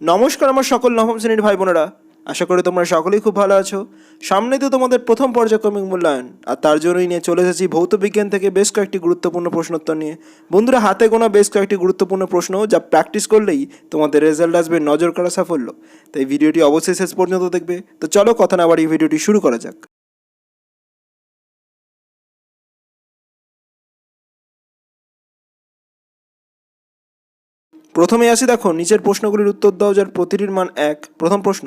নমস্কার আমার সকল নবম শ্রেণির ভাই বোনেরা। আশা করি তোমরা সকলেই খুব ভালো আছো। সামনে তো তোমাদের প্রথম পর্যায়ক্রমিক মূল্যায়ন, আর তার জন্যই নিয়ে চলে এসেছি ভৌত বিজ্ঞান থেকে বেশ কয়েকটি গুরুত্বপূর্ণ প্রশ্নোত্তর নিয়ে। বন্ধুরা, হাতে গোনা বেশ কয়েকটি গুরুত্বপূর্ণ প্রশ্ন, যা প্র্যাকটিস করলেই তোমাদের রেজাল্ট আসবে নজর করা সাফল্য। তাই ভিডিওটি অবশ্যই শেষ পর্যন্ত দেখবে। তো চলো কথা না বাড়ি ভিডিওটি শুরু করা যাক। প্রথমে আসি, দেখো, নিচের প্রশ্নগুলির উত্তর দাও, যার প্রতিটির মান এক। প্রথম প্রশ্ন,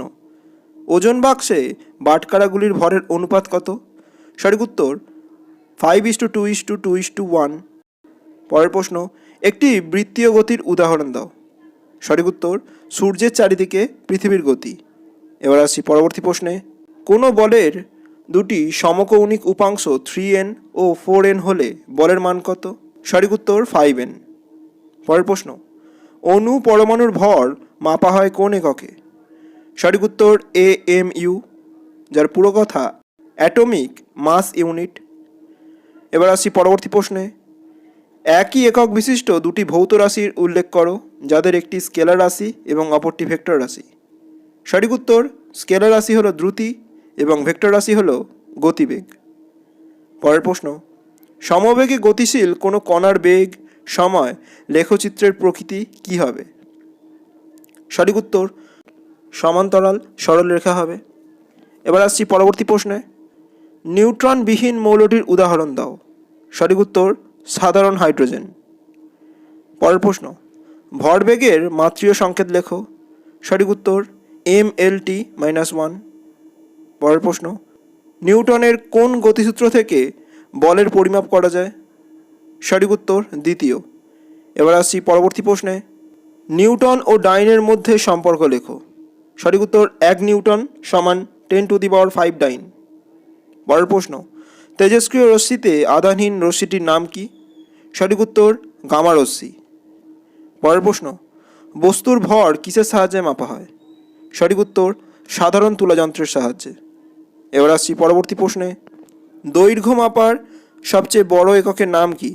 ওজন বাক্সে বাটকারাগুলির ভরের অনুপাত কত? সঠিক উত্তর five is two two is two two is two one পরের প্রশ্ন, একটি বৃত্তীয় গতির উদাহরণ দাও। সঠিক উত্তর, সূর্যের চারিদিকে পৃথিবীর গতি। এবার আসি পরবর্তী প্রশ্নে, কোনো বলের দুটি সমকৌণিক উপাংশ থ্রি এন ও ফোর এন হলে বলের মান কত? সঠিক উত্তর ফাইভ এন পরের প্রশ্ন অণু পরমাণুর ভর মাপা হয় কোন এককে? সঠিক উত্তর এ এম ইউ যার পুরো কথা অ্যাটমিক মাস ইউনিট। এবার আসছি পরবর্তী প্রশ্নে। একই একক বিশিষ্ট দুটি ভৌত রাশির উল্লেখ করো, যাদের একটি স্কেলার রাশি এবং অপরটি ভেক্টর রাশি। সঠিক উত্তর, স্কেলার রাশি হলো দ্রুতি এবং ভেক্টর রাশি হলো গতিবেগ। পরের প্রশ্ন, সমবেগে গতিশীল কোনো কণার বেগ সময়, লেখচিত্রের প্রকৃতি কি হবে? সঠিক উত্তর, সমান্তরাল, সরল রেখা হবে। এবার আসছি পরবর্তী প্রশ্নে। নিউট্রনবিহীন মৌলটির উদাহরণ দাও। সঠিক উত্তর, সাধারণ হাইড্রোজেন। পরের প্রশ্ন, ভরবেগের মাত্রীয় সংকেত লেখো। সঠিক উত্তর M L T minus one. পরের প্রশ্ন নিউটনের কোন গতিসূত্র থেকে বলের পরিমাপ করা যায়? সঠিক উত্তর দ্বিতীয়। এবার আসছি পরবর্তী প্রশ্নে। নিউটন ও ডাইনের মধ্যে সম্পর্ক লেখো। সঠিক উত্তর এক নিউটন সমান ten to the power five dyne. পরের প্রশ্ন, তেজস্ক্রিয় রশ্মিতে আধানহীন রশ্মিটির নাম কি? সঠিক উত্তর, গামা রশ্মি। পরের প্রশ্ন, বস্তুর ভর কিসের সাহায্যে মাপা হয়? সঠিক উত্তর, সাধারণ তুলাযন্ত্রের সাহায্যে। এবার আসছি পরবর্তী প্রশ্নে, দৈর্ঘ্য মাপার সবচেয়ে বড় এককের নাম কি?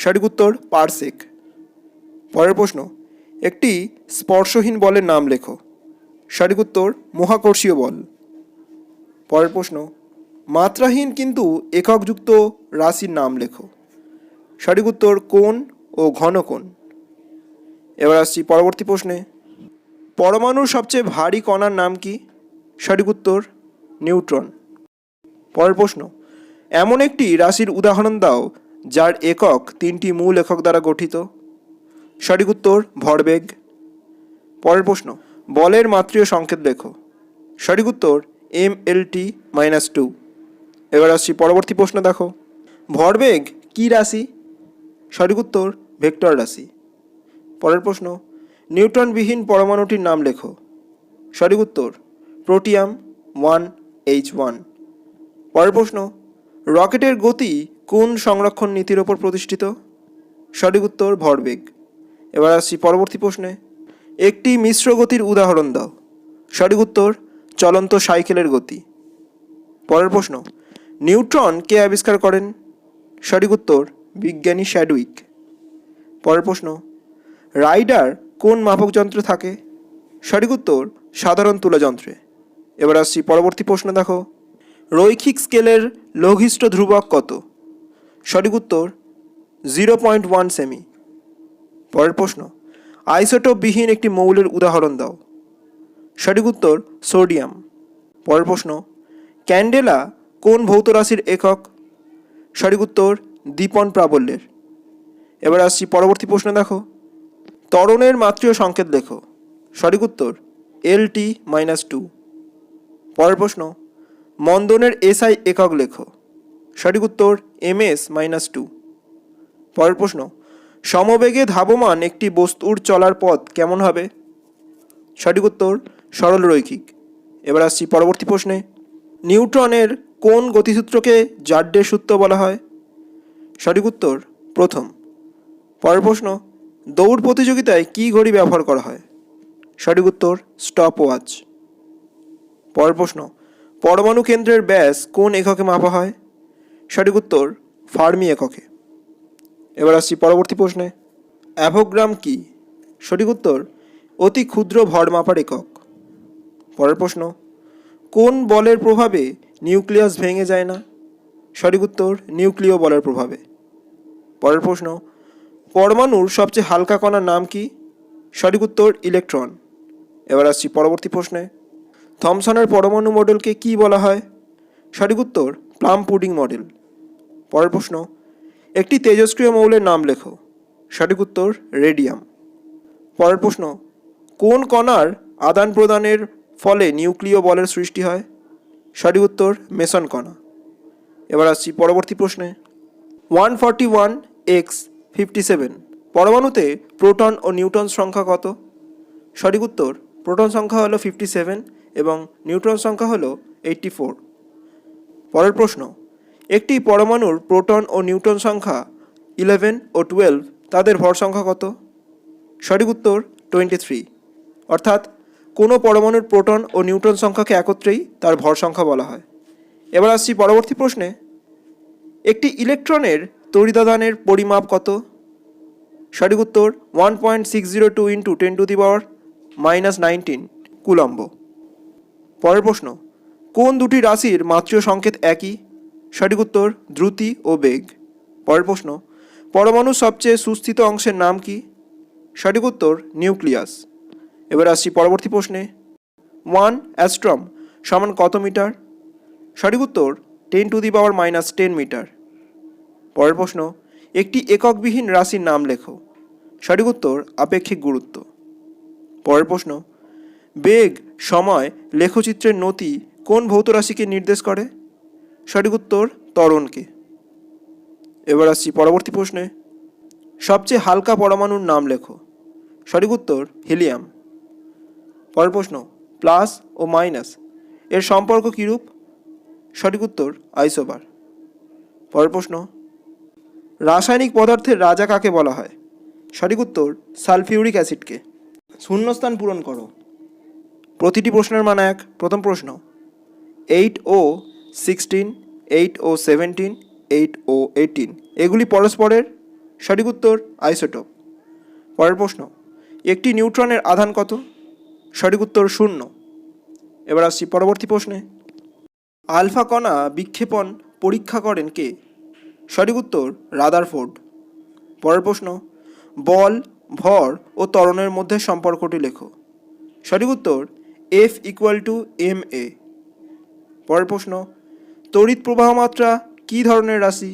সঠিক উত্তর পারসেক। পরের প্রশ্ন, একটি স্পর্শহীন বলের নাম লেখো। সঠিক উত্তর মহাকর্ষীয় বল। পরের প্রশ্ন, মাত্রাহীন কিন্তু এককযুক্ত রাশির নাম লেখো। সঠিক উত্তর কোণ ও ঘন কোণ। এবার আসছি পরবর্তী প্রশ্নে। পরমাণুর সবচেয়ে ভারী কণার নাম কি? সঠিক উত্তর নিউট্রন। পরের প্রশ্ন, এমন একটি রাশির উদাহরণ দাও যার একক তিনটি মূল একক দ্বারা গঠিত। সঠিক উত্তর, ভরবেগ। পরের প্রশ্ন, বলের মাত্রীয় সংকেত লেখো। সঠিক উত্তর M L T minus two এবার আসছি পরবর্তী প্রশ্ন দেখো। ভরবেগ কি রাশি? সঠিক উত্তর, ভেক্টর রাশি। পরের প্রশ্ন নিউটনবিহীন পরমাণুটির নাম লেখো। সঠিক উত্তর প্রোটিয়াম ওয়ান এইচ ওয়ান পরের প্রশ্ন, রকেটের গতি কোন সংরক্ষণ নীতির ওপর প্রতিষ্ঠিত? সঠিক উত্তর, ভরবেগ। এবার আসছি পরবর্তী প্রশ্নে। একটি মিশ্র গতির উদাহরণ দাও। সঠিক উত্তর, চলন্ত সাইকেলের গতি। পরের প্রশ্ন, নিউট্রন কে আবিষ্কার করেন? সঠিক উত্তর, বিজ্ঞানী শ্যাডউইক। পরের প্রশ্ন, রাইডার কোন মাপক যন্ত্রে থাকে? সঠিক উত্তর, সাধারণ তুলাযন্ত্রে এবার আসছি পরবর্তী প্রশ্ন দেখো। রৈখিক স্কেলের লঘিষ্ঠ ধ্রুবক কত? সঠিক উত্তর জিরো পয়েন্ট ওয়ান সেমি। পরের প্রশ্ন, আইসোটোপবিহীন একটি মৌলের উদাহরণ দাও। সঠিক উত্তর, সোডিয়াম। পরের প্রশ্ন, ক্যান্ডেলা কোন ভৌত রাশির একক? সঠিক উত্তর দীপন প্রাবল্যের। এবার আসছি পরবর্তী প্রশ্ন দেখো। ত্বরণের মাত্রীয় সংকেত লেখো। সঠিক উত্তর এল টি মাইনাস টু। পরের প্রশ্ন, মন্দনের এসআই একক লেখো। সঠিক উত্তর এম এস মাইনাস টু পরের প্রশ্ন, সমবেগে ধাবমান একটি বস্তুর চলার পথ কেমন হবে? সঠিক উত্তর, সরল রৈখিক। এবার আসছি পরবর্তী প্রশ্নে, নিউট্রনের কোন গতিসূত্রকে জাড্ডের সূত্র বলা হয়? সঠিক উত্তর, প্রথম। পরের প্রশ্ন, দৌড় প্রতিযোগিতায় কী ঘড়ি ব্যবহার করা হয়? সঠিক উত্তর স্টপ ওয়াচ পরের প্রশ্ন, পরমাণু কেন্দ্রের ব্যাস কোন এককে মাপা হয়? সঠিক উত্তর ফার্মি এককে। এবার আসছি পরবর্তী প্রশ্নে। অ্যাভোগ্রাম কি? সঠিক উত্তর অতি ক্ষুদ্র ভর মাপার একক। পরের প্রশ্ন, কোন বলের প্রভাবে নিউক্লিয়াস ভেঙে যায় না? সঠিক উত্তর নিউক্লিয় বলের প্রভাবে। পরের প্রশ্ন, পরমাণুর সবচেয়ে হালকা কণার নাম কি? সঠিক উত্তর ইলেকট্রন। এবার আসছি পরবর্তী প্রশ্নে, থমসনের পরমাণু মডেলকে কি বলা হয়? সঠিক উত্তর প্লাম পুডিং মডেল। পরের প্রশ্ন, একটি তেজস্ক্রিয় মৌলের নাম লেখো। সঠিক উত্তর, রেডিয়াম। পরের প্রশ্ন, কোন কণার আদান প্রদানের ফলে নিউক্লিয় বলের সৃষ্টি হয়? সঠিক উত্তর, মেসন কণা। এবার আসছি পরবর্তী প্রশ্নে। One forty one X fifty seven, পরমাণুতে প্রোটন ও নিউটন সংখ্যা কত? সঠিক উত্তর, প্রোটন সংখ্যা হলো ফিফটি সেভেন এবং নিউট্রন সংখ্যা হলো এইট্টি ফোর। পরের প্রশ্ন একটি পরমাণুর প্রোটন ও নিউটন সংখ্যা ইলেভেন ও টুয়েলভ তাদের ভর সংখ্যা কত? সঠিক উত্তর টোয়েন্টি থ্রি অর্থাৎ কোনো পরমাণুর প্রোটন ও নিউটন সংখ্যাকে একত্রেই তার ভর সংখ্যা বলা হয়। এবার আসছি পরবর্তী প্রশ্নে। একটি ইলেকট্রনের তড়িদাদানের পরিমাপ কত? সঠিক উত্তর one point six zero two into ten to the power minus nineteen coulomb. পরের প্রশ্ন, কোন দুটি রাশির মাত্রীয় সংকেত একই? সঠিক উত্তর দ্রুতি ও বেগ। পরের প্রশ্ন পরমাণুর সবচেয়ে সুস্থিত অংশের নাম কি? সঠিক উত্তর, নিউক্লিয়াস। এবার আসছি পরবর্তী প্রশ্নে। ওয়ান অ্যাস্ট্রম সমান কত মিটার? সঠিক উত্তর, ten to the power minus ten metre. পরের প্রশ্ন, একটি এককবিহীন রাশির নাম লেখো। সঠিক উত্তর, আপেক্ষিক গুরুত্ব। পরের প্রশ্ন, বেগ সময় লেখচিত্রের নতি কোন ভৌত রাশিকে নির্দেশ করে? সঠিক উত্তর ত্বরণকে এবার আসছি পরবর্তী প্রশ্নে। সবচেয়ে হালকা পরমাণুর নাম লেখো। সঠিক উত্তর, হিলিয়াম। পরের প্রশ্ন, প্লাস ও মাইনাস। এর সম্পর্ক কীরূপ? সঠিক উত্তর, আইসোবার। পরের প্রশ্ন, রাসায়নিক পদার্থের রাজা কাকে বলা হয়? সঠিক উত্তর, সালফিউরিক অ্যাসিডকে। শূন্যস্থান পূরণ করো। প্রতিটি প্রশ্নের মান এক। প্রথম প্রশ্ন, eight O sixteen eight O seventeen eight O eighteen এগুলি পরস্পরের সঠিক উত্তর আইসোটোপ। পরের প্রশ্ন, একটি নিউট্রনের আধান কত? সঠিক উত্তর শূন্য। এবার আসছি পরবর্তী প্রশ্নে। আলফা কণা বিক্ষেপণ পরীক্ষা করেন কে? সঠিক উত্তর রাদারফোর্ড। পরের প্রশ্ন, বল, ভর ও ত্বরণের মধ্যে সম্পর্কটি লেখো। সঠিক উত্তর F equal to M A. পরের প্রশ্ন তড়িৎ প্রবাহ মাত্রা কী ধরনের রাশি?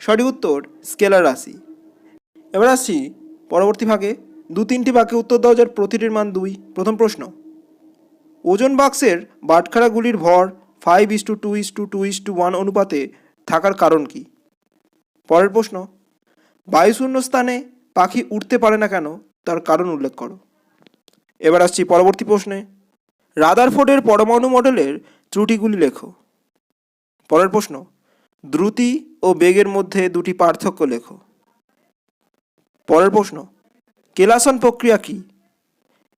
সঠিক উত্তর, স্কেলার রাশি। এবার আসছি পরবর্তী ভাগে। দু তিনটি বাক্যে উত্তর দাও যার প্রতিটির মান দুই। প্রথম প্রশ্ন, ওজন বাক্সের বাটখারাগুলির ভর five is two two is two two is two one অনুপাতে থাকার কারণ কি? পরের প্রশ্ন, বায়ুশূন্য স্থানে পাখি উঠতে পারে না কেন? তার কারণ উল্লেখ করো। এবার আসছি পরবর্তী প্রশ্নে, রাদারফোর্ডের পরমাণু মডেলের ত্রুটিগুলি লেখো। পরের প্রশ্ন, দ্রুতি ও বেগের মধ্যে দুটি পার্থক্য লেখো। পরের প্রশ্ন কেলাসন প্রক্রিয়া কি?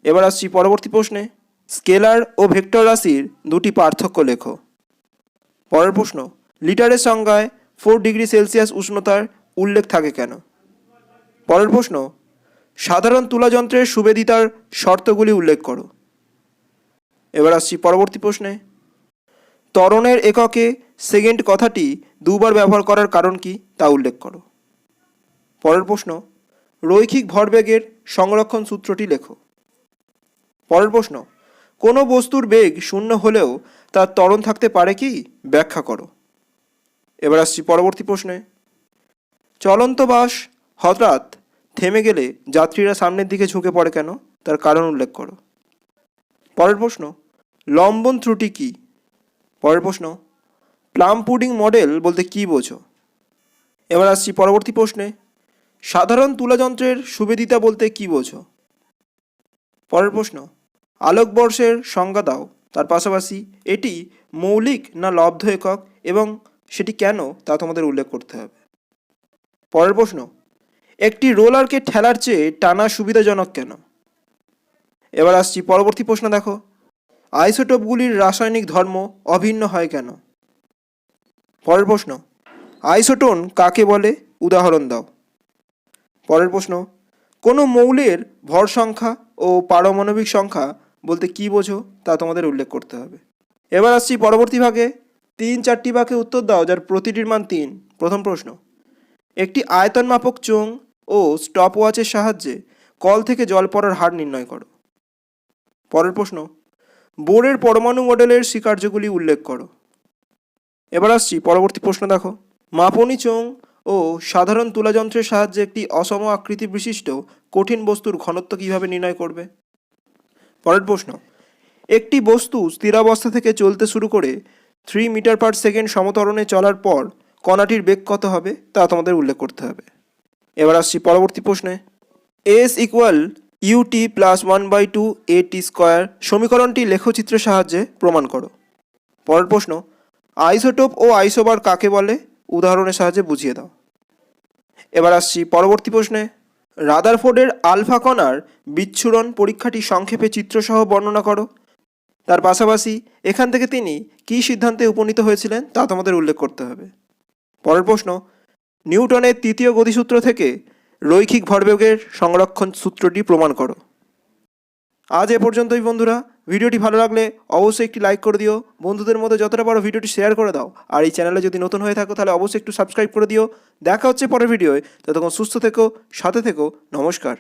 এবার আসছি পরবর্তী প্রশ্নে, স্কেলার ও ভেক্টর রাশির দুটি পার্থক্য লেখো। পরের প্রশ্ন, লিটারের সংজ্ঞায় ফোর ডিগ্রি সেলসিয়াস উষ্ণতার উল্লেখ থাকে কেন? পরের প্রশ্ন, সাধারণ তুলাযন্ত্রের সুবেদিতার শর্তগুলি উল্লেখ করো। এবার আসছি পরবর্তী প্রশ্নে, ত্বরণের এককে সেকেন্ড কথাটি দুবার ব্যবহার করার কারণ কি তা উল্লেখ করো। পরের প্রশ্ন, রৈখিক ভরবেগের সংরক্ষণ সূত্রটি লেখো। পরের প্রশ্ন, কোনো বস্তুর বেগ শূন্য হলেও তার ত্বরণ থাকতে পারে কি ব্যাখ্যা করো। এবার আসছি পরবর্তী প্রশ্নে। চলন্ত বাস হঠাৎ থেমে গেলে যাত্রীরা সামনের দিকে ঝুঁকে পড়ে কেন? তার কারণ উল্লেখ করো। পরের প্রশ্ন, লম্বন ত্রুটি কি? পরের প্রশ্ন প্লাম পুডিং মডেল বলতে কি বোঝো? এবার আসছি পরবর্তী প্রশ্নে। সাধারণ তুলাযন্ত্রের সুবেদিতা বলতে কি বোঝো? পরের প্রশ্ন, আলোকবর্ষের সংজ্ঞা দাও। তার পাশাপাশি, এটি মৌলিক না লব্ধ একক এবং সেটি কেন তা তোমাদের উল্লেখ করতে হবে। পরের প্রশ্ন, একটি রোলারকে ঠেলার চেয়ে টানা সুবিধাজনক কেন? এবার আসছি পরবর্তী প্রশ্ন দেখো, আইসোটোপগুলির রাসায়নিক ধর্ম অভিন্ন হয় কেন? পরের প্রশ্ন, আইসোটোন কাকে বলে? উদাহরণ দাও। পরের প্রশ্ন, কোনো মৌলের ভর সংখ্যা ও পারমাণবিক সংখ্যা বলতে কি বোঝো তা তোমাদের উল্লেখ করতে হবে। এবার আসছি পরবর্তী ভাগে। তিন চারটি বাক্যে উত্তর দাও, যার প্রতিটির মান তিন। প্রথম প্রশ্ন, একটি আয়তন মাপক চোং ও স্টপ ওয়াচের সাহায্যে কল থেকে জল পড়ার হার নির্ণয় করো। পরের প্রশ্ন বোর্ডের পরমাণু মডেলের স্বীকার্যগুলি উল্লেখ করো। এবার আসছি পরবর্তী প্রশ্ন দেখো। মাপনি চোং ও সাধারণ তুলাযন্ত্রের সাহায্যে একটি অসম আকৃতি বিশিষ্ট কঠিন বস্তুর ঘনত্ব কীভাবে নির্ণয় করবে? পরের প্রশ্ন, একটি বস্তু স্থিরাবস্থা থেকে চলতে শুরু করে থ্রি মিটার পার সেকেন্ড সমতরণে চলার পর কণাটির বেগ কত হবে তা তোমাদের উল্লেখ করতে হবে। এবার আসছি পরবর্তী প্রশ্নে s equal u t plus one by two a t square সমীকরণটি লেখচিত্রের সাহায্যে প্রমাণ করো। পরের প্রশ্ন আইসোটোপ ও আইসোবার কাকে বলে? উদাহরণের সাহায্যে বুঝিয়ে দাও। এবার আসছি পরবর্তী প্রশ্নে। রাদারফোর্ডের আলফা কণার বিচ্ছুরণ পরীক্ষাটি সংক্ষেপে চিত্রসহ বর্ণনা করো। তার পাশাপাশি এখান থেকে তিনি কী সিদ্ধান্তে উপনীত হয়েছিলেন তা তোমাদের উল্লেখ করতে হবে। পরের প্রশ্ন, নিউটনের তৃতীয় গতিসূত্র থেকে রৈখিক ভরবেগের সংরক্ষণ সূত্রটি প্রমাণ করো। আজ এ পর্যন্তই বন্ধুরা। ভিডিওটি ভালো লাগলে অবশ্যই একটি লাইক করে দিও। বন্ধুদের মধ্যে যতটা পারো ভিডিওটি শেয়ার করে দাও। আর এই চ্যানেলে যদি নতুন হয়ে থাকো, তাহলে অবশ্যই একটু সাবস্ক্রাইব করে দিও। দেখা হচ্ছে পরের ভিডিওয় ততক্ষণ সুস্থ থেকো, সাথে থেকো। নমস্কার।